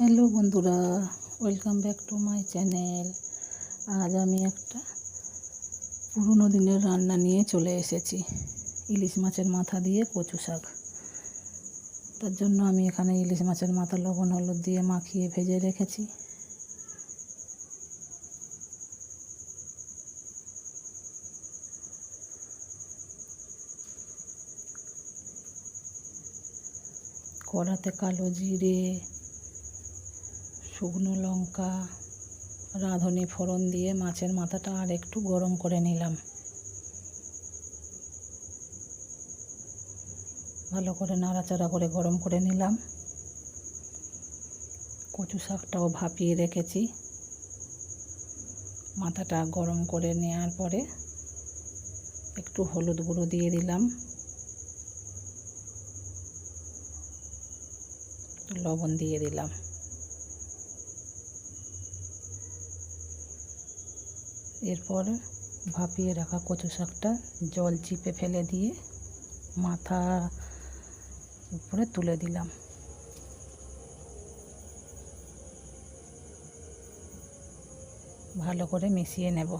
Hello বন্ধুরা, welcome back to my channel. আজ আমি একটা পুরনো দিনের রান্না নিয়ে চলে এসেছি। ইলিশ মাছের মাথা দিয়ে কচু শাক। তার জন্য আমি এখানে ইলিশ মাছের মাথা, লবণ, হলুদ দিয়ে মাখিয়ে ভেজে রেখেছি। কড়াতে কালো জিরে শুকনো লঙ্কা, রাঁধুনি ফোড়ন দিয়ে মাছের মাথাটা আর একটু গরম করে নিলাম। ভালো করে নাড়াচাড়া করে গরম করে নিলাম। কচু শাকটাও ভাপিয়ে রেখেছি। মাথাটা গরম করে নেওয়ার পরে একটু হলুদ গুঁড়ো দিয়ে দিলাম। লবণ দিয়ে দিলাম। এরপর ভাপিয়ে রাখা কচু শাকটা জল চিপে ফেলে দিয়ে মাথা উপরে তুলে দিলাম। ভালো করে মিশিয়ে নেব।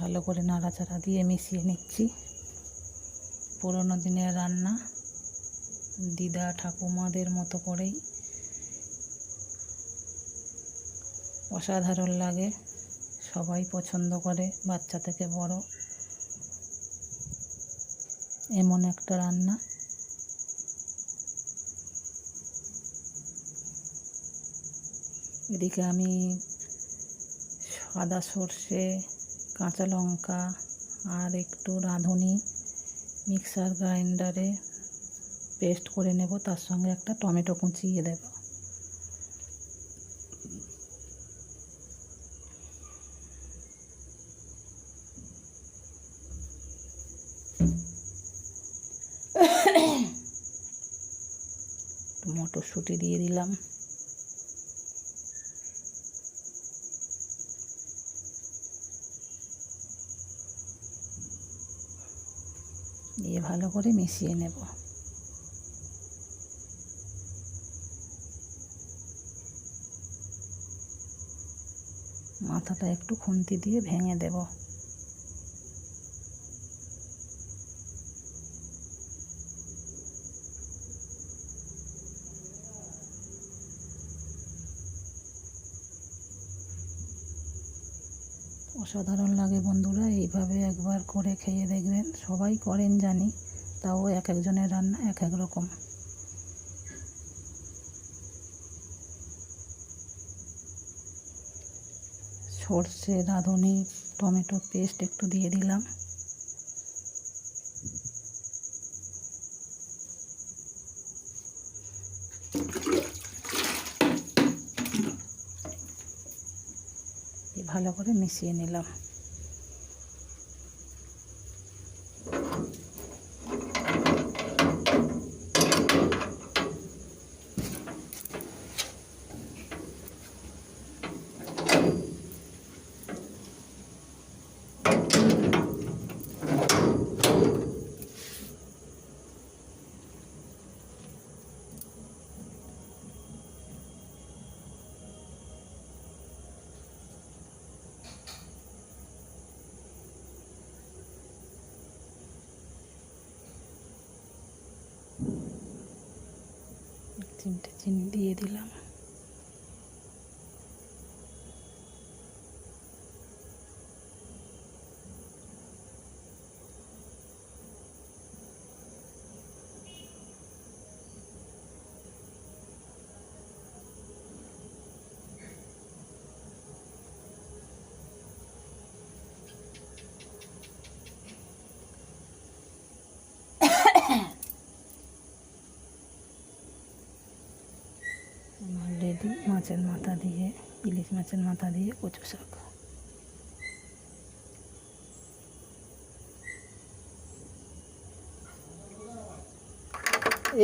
ভালো করে নাড়াচাড়া দিয়ে মিশিয়ে নিচ্ছি। পুরোনো দিনের রান্না দিদা ঠাকুমাদের মতো করেই। অসাধারণ লাগে, সবাই পছন্দ করে বাচ্চা থেকে বড়। এমন একটা রান্না। এদিকে আমি সাদা সর্ষে, কাঁচা লঙ্কা আর একটু রাঁধুনি মিক্সার গ্রাইন্ডারে পেস্ট করে নেব, তার সঙ্গে একটা টমেটো কুচিয়ে দেব। মটরশুঁটি দিয়ে দিলাম। দিয়ে ভালো করে মিশিয়ে নেব। মাথাটা একটু খুন্তি দিয়ে ভেঙে দেব। অসাধারণ লাগে বন্ধুরা, এইভাবে একবার করে খেয়ে দেখবেন। সবাই করেন জানি, তাও এক একজনের রান্না এক এক রকম। সর্ষে রাঁধুনি টমেটো পেস্ট একটু দিয়ে দিলাম। ভালো করে মিশিয়ে নিলাম। চিমটে চিনি দিয়ে দিলাম। রেডি মাছের মাথা দিয়ে, ইলিশ মাছের মাথা দিয়ে কচু শাক।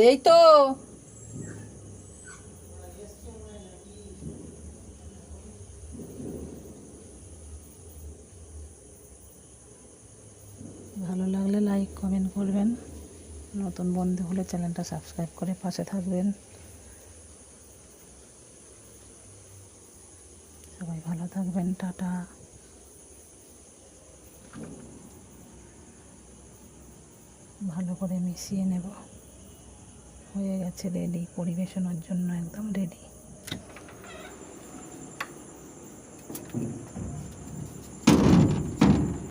এই তো। ভালো লাগলে লাইক কমেন্ট করবেন। নতুন বন্ধু হলে চ্যানেলটা সাবস্ক্রাইব করে পাশে থাকবেন সবাই ভালো থাকবেন টাটা। ভালো করে মিশিয়ে নেব। হয়ে গেছে রেডি পরিবেশনের জন্য একদম রেডি